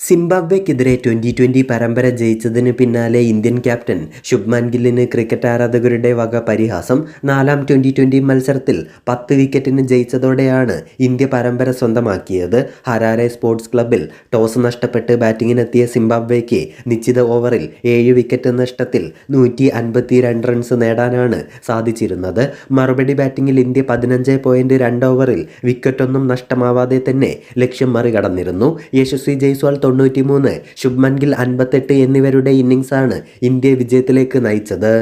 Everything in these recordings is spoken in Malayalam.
സിംബാബ്വെക്കെതിരെ ട്വന്റി ട്വന്റി പരമ്പര ജയിച്ചതിന് പിന്നാലെ ഇന്ത്യൻ ക്യാപ്റ്റൻ ശുഭ്മാൻ ഗില്ലിന് ക്രിക്കറ്റ് ആരാധകരുടെ വക പരിഹാസം നാലാം ട്വന്റി ട്വന്റി മത്സരത്തിൽ പത്ത് വിക്കറ്റിന് ജയിച്ചതോടെയാണ് ഇന്ത്യ പരമ്പര സ്വന്തമാക്കിയത്. ഹരാരെ സ്പോർട്സ് ക്ലബിൽ ടോസ് നഷ്ടപ്പെട്ട് ബാറ്റിങ്ങിനെത്തിയ സിംബാബ്വെക്ക് നിശ്ചിത ഓവറിൽ ഏഴ് വിക്കറ്റ് നഷ്ടത്തിൽ നൂറ്റി അൻപത്തി രണ്ട് റൺസ് നേടാനാണ് സാധിച്ചിരുന്നത്. മറുപടി ബാറ്റിങ്ങിൽ ഇന്ത്യ പതിനഞ്ച് പോയിന്റ് രണ്ട് ഓവറിൽ വിക്കറ്റൊന്നും നഷ്ടമാവാതെ തന്നെ ലക്ഷ്യം മറികടന്നിരുന്നു. യശസ്വി ജയ്സ്വാൾ തൊണ്ണൂറ്റിമൂന്ന് ശുഭ്മൻ ഗിൽ അൻപത്തെട്ട് എന്നിവരുടെ ഇന്നിംഗ്സാണ് ഇന്ത്യയെ വിജയത്തിലേക്ക് നയിച്ചത്.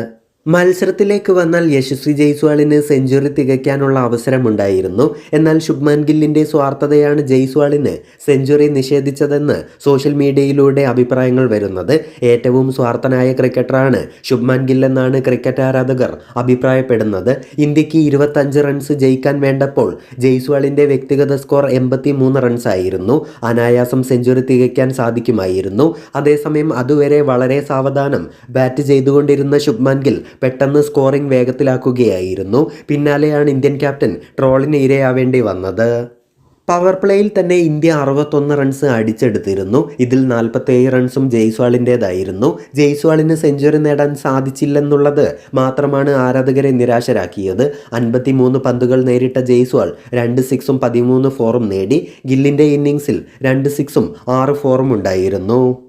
മത്സരത്തിലേക്ക് വന്നാൽ യശസ്വി ജയ്സ്വാളിന് സെഞ്ചുറി തികയ്ക്കാനുള്ള അവസരമുണ്ടായിരുന്നു. എന്നാൽ ശുഭ്മാൻ ഗില്ലിന്റെ സ്വാർത്ഥതയാണ് ജയ്സ്വാളിന് സെഞ്ചുറി നിഷേധിച്ചതെന്ന് സോഷ്യൽ മീഡിയയിലൂടെ അഭിപ്രായങ്ങൾ വരുന്നത്. ഏറ്റവും സ്വാർത്ഥനായ ക്രിക്കറ്ററാണ് ശുഭ്മാൻ ഗില്ലെന്നാണ് ക്രിക്കറ്റ് ആരാധകർ അഭിപ്രായപ്പെടുന്നത്. ഇന്ത്യയ്ക്ക് ഇരുപത്തഞ്ച് റൺസ് ജയിക്കാൻ വേണ്ടപ്പോൾ ജയ്സ്വാളിന്റെ വ്യക്തിഗത സ്കോർ എൺപത്തി മൂന്ന് റൺസ് ആയിരുന്നു. അനായാസം സെഞ്ചുറി തികയ്ക്കാൻ സാധിക്കുമായിരുന്നു. അതേസമയം അതുവരെ വളരെ സാവധാനം ബാറ്റ് ചെയ്തുകൊണ്ടിരുന്ന ശുഭ്മാൻ ഗിൽ പെട്ടെന്ന് സ്കോറിംഗ് വേഗത്തിലാക്കുകയായിരുന്നു. പിന്നാലെയാണ് ഇന്ത്യൻ ക്യാപ്റ്റൻ ട്രോളിന് ഇരയാവേണ്ടി വന്നത്. പവർ പ്ലേയിൽ തന്നെ ഇന്ത്യ അറുപത്തൊന്ന് റൺസ് അടിച്ചെടുത്തിരുന്നു. ഇതിൽ നാൽപ്പത്തേഴ് റൺസും ജയ്സ്വാളിന്റേതായിരുന്നു ജയ്സ്വാളിന് സെഞ്ചുറി നേടാൻ സാധിച്ചില്ലെന്നുള്ളത് മാത്രമാണ് ആരാധകരെ നിരാശരാക്കിയത്. അൻപത്തിമൂന്ന് പന്തുകൾ നേരിട്ട ജയ്സ്വാൾ രണ്ട് സിക്സും പതിമൂന്ന് ഫോറും നേടി. ഗില്ലിന്റെ ഇന്നിങ്സിൽ രണ്ട് സിക്സും ആറ് ഫോറും ഉണ്ടായിരുന്നു.